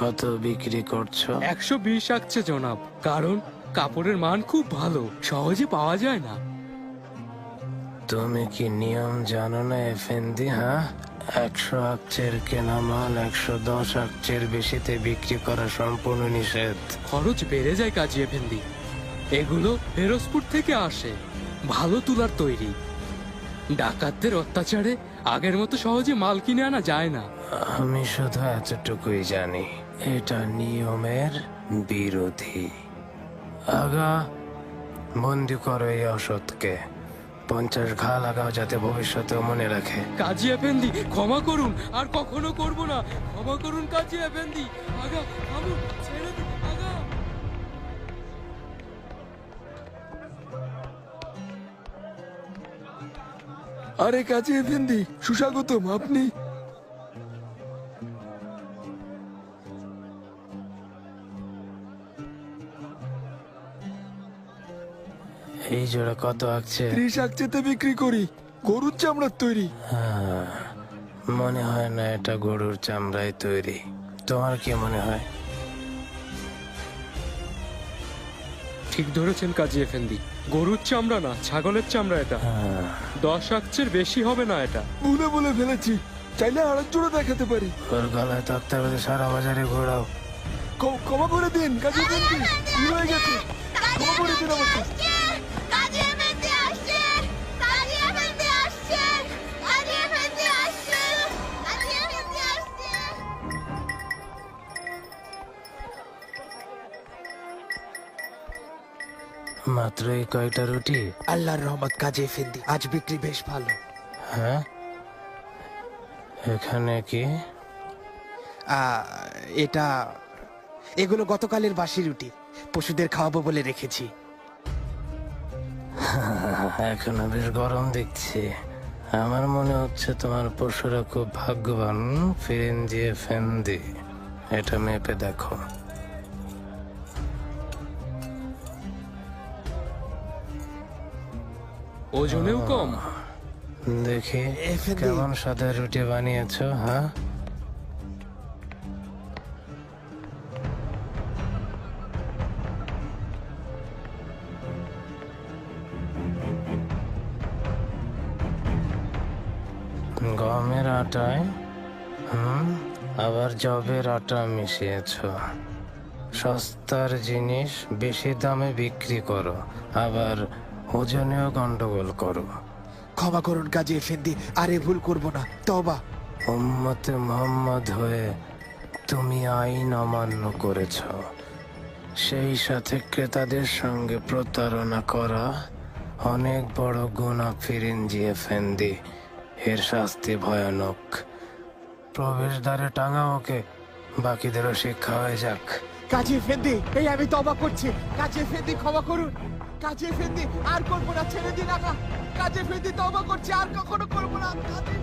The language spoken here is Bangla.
কত বিক্রি করছ? একশো বিশ আসছে জনাব কারণ কাপড়ের মান খুব ভালো সহজে পাওয়া যায় না। তুমি কি নিয়ম জানো না এফেন্দি হ্যাঁ? একশো আকচের কেনা মাল একশো দশ আকচের বেশিতে বিক্রি করা সম্পূর্ণ নিষেধ। খরচ বেড়ে যায় কাজী এফেন্দি এগুলো ফেরোজপুর থেকে আসে ভালো তুলার তৈরি। ডাকাতদের অত্যাচারে আগের মতো সহজে মাল কিনে আনা যায় না। আমি শুধু এতটুকুই জানি। এটা নিয়মের বিরোধী। আগা, বন্দি করো এই অসৎকে। পঞ্চাশ ঘা লাগাও যাতে ভবিষ্যতে মনে রাখে। কাজী এফেন্দি, ক্ষমা করুন, আর কখনো করব না। ক্ষমা করুন কাজী এফেন্দি। আগা ছেড়ে দিন আরে কাজী এফেন্দি, সুস্বাগতম, আপনি এই জোড়া কত আঁকছে? ত্রিশ আকচেতে বিক্রি করি। গরুর চামড়ার তৈরি। হ্যাঁ, মনে হয় না এটা গরুর চামড়ায় তৈরি। তোমার কি মনে হয়? ঠিক ধরেছেন কাজী এফেন্দি গরুর চামড়া না ছাগলের চামড়া এটা। হ্যাঁ, দশ আকচের বেশি হবে না এটা। ভুলে বলে ফেলেছি। চাইলে আরেক জোড়া দেখাতে পারি। ওর গলায় তক্তা বেঁধে সারা বাজারে ঘোরাও। ক্ষ- ক্ষমা করে দিন কাজী এফেন্দি কি হয়ে গেছে। ক্ষমা করে মাত্র এই কয়টা রুটি? আল্লাহর রহমত কাজে ফেন্দি আজ বিক্রি বেশ ভালো। হ্যাঁ? এখানে কি? আহ, এটা এগুলো গতকালের বাসি রুটি। পশুদের খাওয়াবো বলে রেখেছি। এখনও বেশ গরম দেখছি। আমার মনে হচ্ছে তোমার পশুরা খুব ভাগ্যবান। ফিরেন দিয়ে ফেন্দি এটা মেপে দেখো। ওজনেও কম। দেখি কেমন সাদা রুটি বানিয়েছো হ্যাঁ? গমের আটায় হুম আবার জবের আটা মিশিয়েছ। সস্তার জিনিস বেশি দামে বিক্রি করো আবার ওজনেও গন্ডগোল করো। ক্ষমা করুন কাজে ফেন্দি আর এ ভুল করব না। তবা উম্মতে মোহাম্মদ হয়ে তুমি আইন অমান্য করেছ। সেই সাথে ক্রেতাদের সঙ্গে প্রতারণা করা অনেক বড় গুণা ফিরিঞ্জিয়ে ফেন্দি। এর শাস্তি ভয়ানক। প্রবেশদ্বারে টাঙা ওকে বাকিদেরও শিক্ষা হয়ে যাক। কাজে ফেন্দি এই আমি তবা করছি। কাজে ফেন্দি ক্ষমা করুন। কাজে ফেন্দি আর করব না, ছেড়ে দিন আগা কাজে ফেন্দি তবা করছি, আর কখনো করব না। কাজে